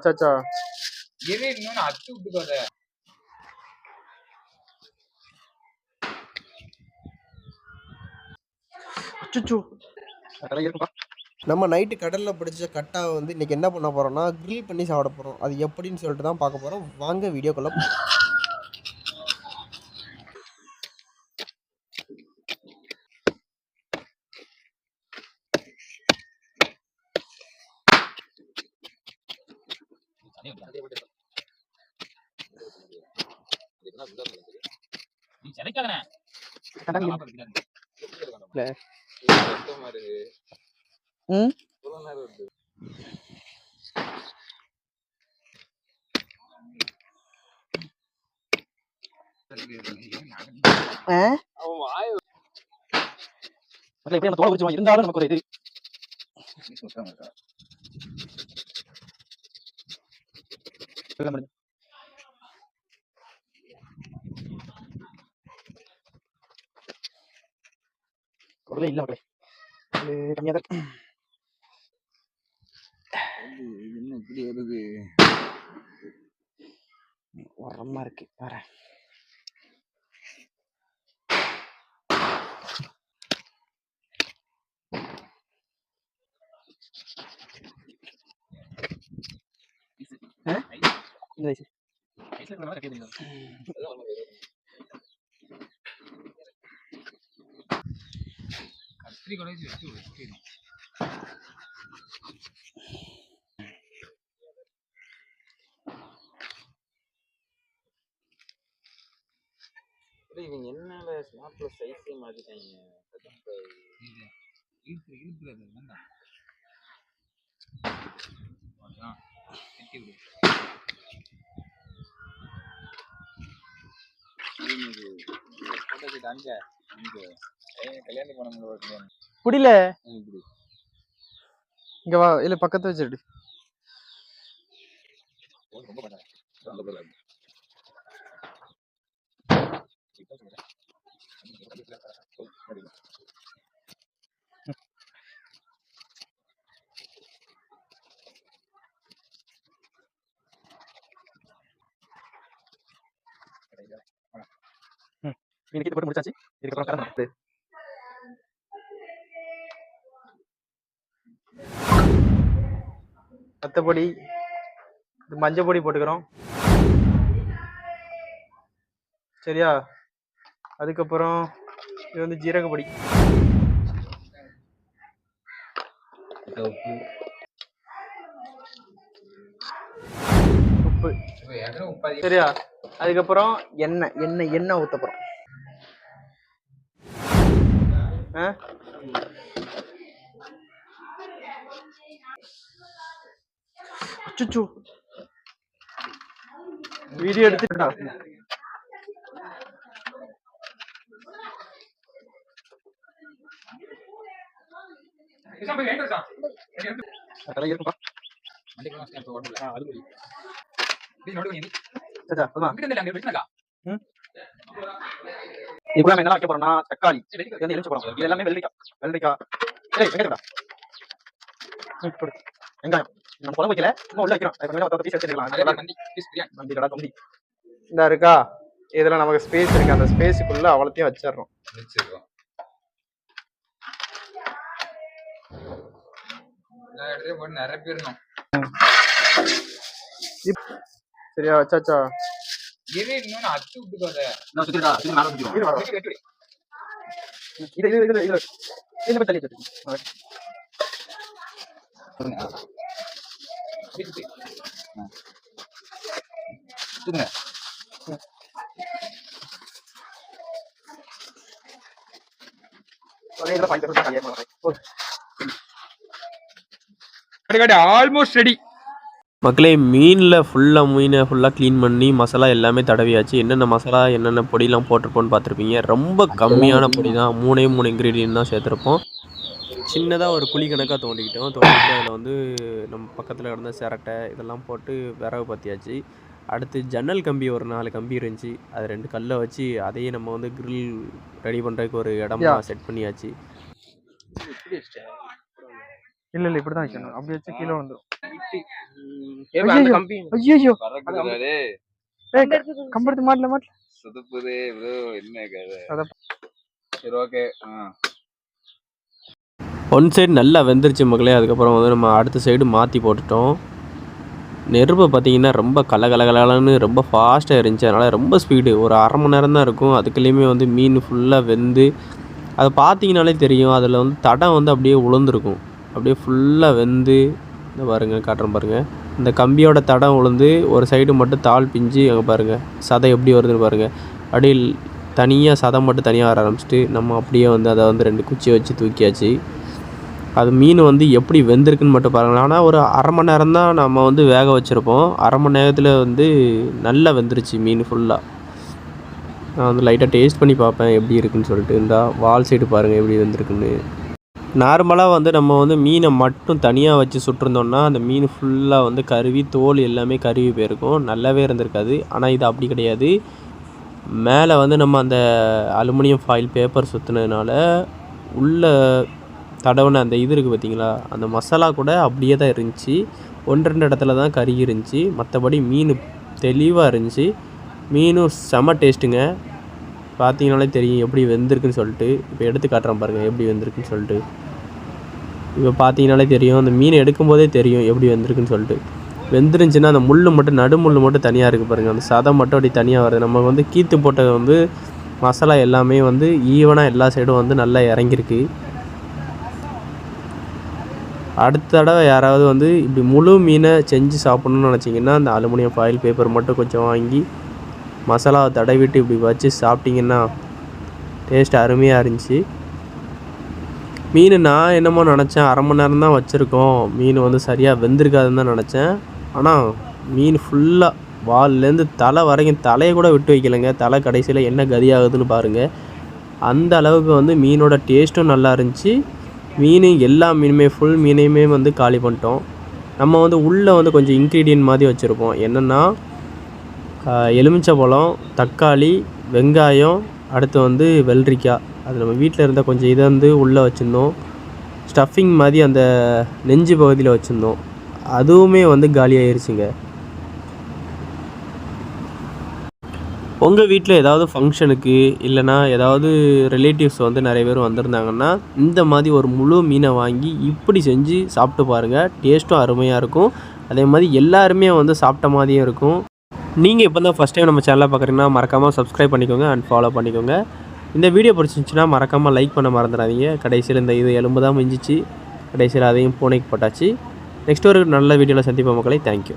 அச்சாச்சா. இரு இன்னொன்னு அத்து விட்டுக்காத அச்சோ நம்ம நைட்டு கடலில் பிடிச்ச கட்டா வந்து இன்னைக்கு என்ன பண்ண போறோம்னா grill பண்ணி சாப்பிட போறோம். அது எப்படின்னு சொல்லிட்டு தான் பார்க்க போறோம். வாங்க வீடியோக்குள்ள எப்படி நம்ம தோலை இருந்தாலும் நமக்கு ஒரு இது. குடலே இல்ல மக்களே. இது கம்மியா தான் இருக்கு. என்ன இப்படி வருது? உரமா இருக்கு. பாரு. இந்த வயசு கத்திரி கொலைச்சு வச்சு வச்சு இவங்க என்னல ஸ்மார்ட்ல சைஸே மாத்திட்டாங்க இழுத்து இழுத்துறது வேண்டாம் கட்டி விடு போட்டோ அங்க இங்க ஏய், கல்யாணம் பண்ணவங்க ஒரு கல்யாணம் புரியல இப்படி இங்க. வா இல்ல பக்கத்து வச்சிருடி ரொம்ப பண்ணாங்க ரொம்ப பண்ணாங்க இன்னைக்கு போட்டு முடிச்சாச்சு. இதுக்கப்புறம் கரை நட்டு. மத்தபடி இது மஞ்சள் பொடி போட்டுக்கிறோம். சரியா? அதுக்கப்புறம் இது வந்து ஜீரக பொடி. உப்பு. உப்பு சரியா? அதுக்கப்புறம் எண்ணெய் எண்ணெய் எண்ணெய் ஊத்த போறோம் ஆ? அச்சச்சோ வீடியோ இப்போ நம்ம என்ன வைக்க போறோம்னா தக்காளி இது எலுமிச்சை பழம். இது எல்லாமே வெள்ளரிக்காய் வெள்ளரிக்காய் வெங்காயம். நம்ம குழம்பு வைக்கல. சும்மா உள்ள வைக்கிறோம். அது கொஞ்சம் பீஸ் எடுத்துக்கலாம் மந்தி, கடா தொந்தி இந்த இருக்கா? இதுல நமக்கு ஸ்பேஸ் இருக்கு. அந்த ஸ்பேஸுக்குள்ள அவ்வளோத்தையும் வச்சிடுறோம் நிரப்பிடணும். சரியா வச்சாச்சா இரு இன்னொன்னு அத்து விட்டுக்காத. நான் சுத்திடா இது மேல சுத்திடுவோம் இரு, வா. வெட்டி, வெட்டி, வெட்டி. இது இது இது இது இது மக்களே மீனில் ஃபுல்லாக மீனை ஃபுல்லாக க்ளீன் பண்ணி மசாலா எல்லாமே தடவியாச்சு. என்னென்ன மசாலா என்னென்ன பொடிலாம் போட்டிருப்போம்னு பார்த்துருப்பீங்க. ரொம்ப கம்மியான பொடி தான். மூணே மூணு இன்க்ரீடியன்ட் தான் சேர்த்துருப்போம். சின்னதாக ஒரு குழி கணக்காக தோண்டிக்கிட்டோம். தோண்டிட்டு அதில் வந்து நம்ம பக்கத்தில் கிடந்த சிரட்டை இதெல்லாம் போட்டு விறகு பற்றியாச்சு அடுத்து ஜன்னல் கம்பி ஒரு நாலு கம்பி இருந்துச்சு. அது ரெண்டு கல்லை வச்சு அதையே நம்ம வந்து grill ரெடி பண்ணுறதுக்கு ஒரு இடமா. செட் பண்ணியாச்சு. இல்ல இல்ல இப்படிதான் வைக்கணும். அப்படி வச்சு கீழே வந்துடும். ஐயோ பறக்குறாரு கம்பெடுத்து மாட்டல மாட்டல. சுதுப்புது ப்ரோ என்ன கதை? சரி ஓகே. ஆ. ஒன் சைடு நல்லா வெந்துருச்சு மக்களே. அதுக்கப்புறம் வந்து நம்ம அடுத்த சைடு மாற்றி போட்டுட்டோம். நெருப்பு பார்த்தீங்கன்னா ரொம்ப கல கல கலன்னு ரொம்ப ஃபாஸ்ட்டாக இருந்துச்சு. அதனால் ரொம்ப ஸ்பீடு ஒரு அரை மணி நேரம் தான் இருக்கும். அதுக்குள்ளேயுமே வந்து மீன் ஃபுல்லாக வெந்து அதை பார்த்தீங்கனாலே தெரியும். அதில் வந்து தடம் வந்து அப்படியே உளுந்துருக்கும். அப்படியே ஃபுல்லாக வெந்து இந்த பாருங்கள் காட்டுறேன் பாருங்கள் இந்த கம்பியோட தடம் உளுந்து ஒரு சைடு மட்டும் தாள் பிஞ்சு அங்கே பாருங்கள் சதை எப்படி வருதுன்னு பாருங்கள் அப்படியே தனியாக சதை மட்டும் தனியாக வர ஆரம்பிச்சிட்டு நம்ம அப்படியே வந்து அதை வந்து ரெண்டு குச்சியை வச்சு தூக்கியாச்சு. அது மீன் வந்து எப்படி வெந்திருக்குன்னு மட்டும் பாருங்கள் ஆனால் ஒரு அரை மணி நேரம் தான் நம்ம வந்து வேக வச்சுருப்போம். அரை மணி நேரத்தில் வந்து நல்லா வெந்துருச்சு மீன் ஃபுல்லாக நான் வந்து லைட்டாக டேஸ்ட் பண்ணி பார்ப்பேன் எப்படி இருக்குன்னு சொல்லிட்டு. இருந்தால் வால் சைடு பாருங்கள் எப்படி வெந்திருக்குன்னு. நார்மலாக வந்து நம்ம வந்து மீனை மட்டும் தனியாக வச்சு சுட்டிருந்தோம்னா அந்த மீன் ஃபுல்லாக வந்து கருவி தோல் எல்லாமே கருவி போயிருக்கும். நல்லாவே இருந்திருக்காது. ஆனால் இது அப்படி கிடையாது. மேலே வந்து நம்ம அந்த அலுமினியம் ஃபாயில் பேப்பர் சுற்றுனதுனால உள்ள தடவுன அந்த இது இருக்குது பார்த்தீங்களா அந்த மசாலா கூட அப்படியே தான் இருந்துச்சு. ஒன்று ரெண்டு இடத்துல தான் கறி இருந்துச்சு. மற்றபடி மீன் தெளிவாக இருந்துச்சு. மீனும் செம டேஸ்ட்டுங்க பார்த்தீங்கனாலே தெரியும் எப்படி வெந்திருக்குன்னு சொல்லிட்டு. இப்போ எடுத்து காட்டுறேன் பாருங்கள் எப்படி வெந்திருக்குன்னு சொல்லிட்டு. இப்போ பார்த்தீங்கனாலே தெரியும் அந்த மீன் எடுக்கும்போதே தெரியும் எப்படி வெந்திருக்குன்னு சொல்லிட்டு. வெந்துருந்துச்சுன்னா அந்த முள் மட்டும் நடுமுள் மட்டும் தனியாக இருக்குது பாருங்கள் அந்த சதை மட்டும் அப்படி தனியாக வருது. நம்ம வந்து கீத்து போட்டது வந்து மசாலா எல்லாமே வந்து ஈவனாக எல்லா சைடும் வந்து நல்லா இறங்கியிருக்கு. அடுத்த தடவை யாராவது வந்து இப்படி முழு மீனை செஞ்சு சாப்பிட்ணுன்னு நினச்சிங்கன்னா அந்த அலுமினியம் ஃபாயில் பேப்பர் மட்டும் கொஞ்சம் வாங்கி மசாலாவை தடவிட்டு இப்படி வச்சு சாப்பிட்டிங்கன்னா டேஸ்ட் அருமையாக இருந்துச்சு. மீன் நான் என்னமோ நினச்சேன் அரை மணி நேரம் தான் வச்சுருக்கோம். மீன் வந்து சரியாக வெந்திருக்காதுன்னு தான் நினச்சேன். ஆனால் மீன் ஃபுல்லாக வால்லேருந்து தலை வரைக்கும் தலையை கூட விட்டு வைக்கலைங்க. தலை கடைசியில் என்ன கதியாகுதுன்னு பாருங்கள் அந்த அளவுக்கு வந்து மீனோட டேஸ்ட்டும் நல்லா இருந்துச்சு. மீன் எல்லா மீனுமே ஃபுல் மீனையுமே வந்து காலி பண்ணிட்டோம். நம்ம வந்து உள்ளே வந்து கொஞ்சம் இன்க்ரீடியன்ட் மாதிரி வச்சுருப்போம். என்னென்னா எலுமிச்சை பழம் தக்காளி வெங்காயம் அடுத்து வந்து வெள்ளரிக்காய். அது நம்ம வீட்டில் இருந்த கொஞ்சம் இதை வந்து உள்ளே வச்சுருந்தோம். ஸ்டஃபிங் மாதிரி அந்த நெஞ்சு பகுதியில் வச்சுருந்தோம். அதுவுமே வந்து காலியாயிருச்சுங்க. உங்கள் வீட்டில் ஏதாவது ஃபங்க்ஷனுக்கு இல்லைனா ஏதாவது ரிலேட்டிவ்ஸ் வந்து நிறைய பேர் வந்திருந்தாங்கன்னா இந்த மாதிரி ஒரு முழு மீனை வாங்கி இப்படி செஞ்சு சாப்பிட்டு பாருங்கள் டேஸ்ட்டும் அருமையாக இருக்கும். அதே மாதிரி எல்லாருமே வந்து சாப்பிட்ட மாதிரியும் இருக்கும். நீங்கள் இப்போ தான் ஃபஸ்ட் டைம் நம்ம சேனலை பார்க்குறீங்கன்னா மறக்காமல் சப்ஸ்கிரைப் பண்ணிக்கோங்க அண்ட் ஃபாலோ பண்ணிக்கோங்க. இந்த வீடியோ பிடிச்சிருந்துச்சுன்னா மறக்காமல் லைக் பண்ண மறந்துடாதீங்க. கடைசியில் இந்த இது எலும்பு தான் மிஞ்சிச்சு. கடைசியில் அதையும் பூனைக்கு போட்டாச்சு. நெக்ஸ்ட் ஒரு நல்ல வீடியோவில் சந்திப்போம் மக்களை. தேங்க்யூ